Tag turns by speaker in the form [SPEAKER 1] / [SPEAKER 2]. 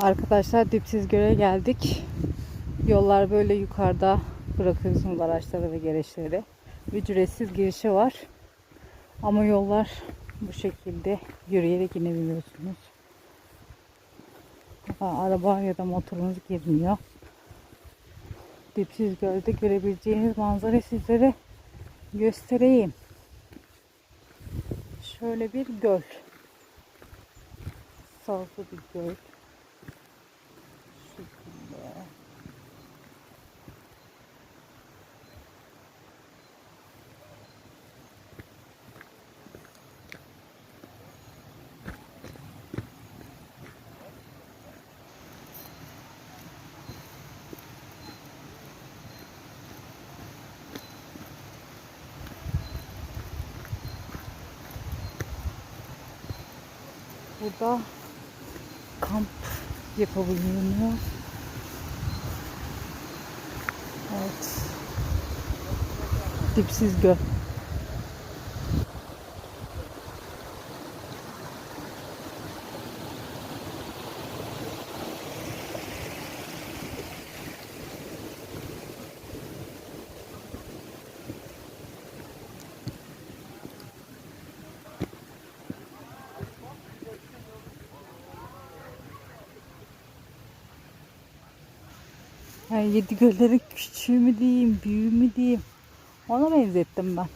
[SPEAKER 1] Arkadaşlar dipsiz göle geldik. Yollar böyle yukarıda bırakıyorsunuz araçları ve gereçleri. Ücretsiz girişi var. Ama yollar bu şekilde yürüyerek inebiliyorsunuz. Aa, Araba ya da motorunuz girmiyor. Dipsiz gölde görebileceğiniz manzarayı sizlere göstereyim. Şöyle bir göl. Sağlıklı bir göl. Şu şekilde. Burada kamp yapabiliyor. Evet. Dipsiz göl. Yani yedi göllerin küçüğü mü diyeyim, büyüğü mü diyeyim. Ona benzettim ben.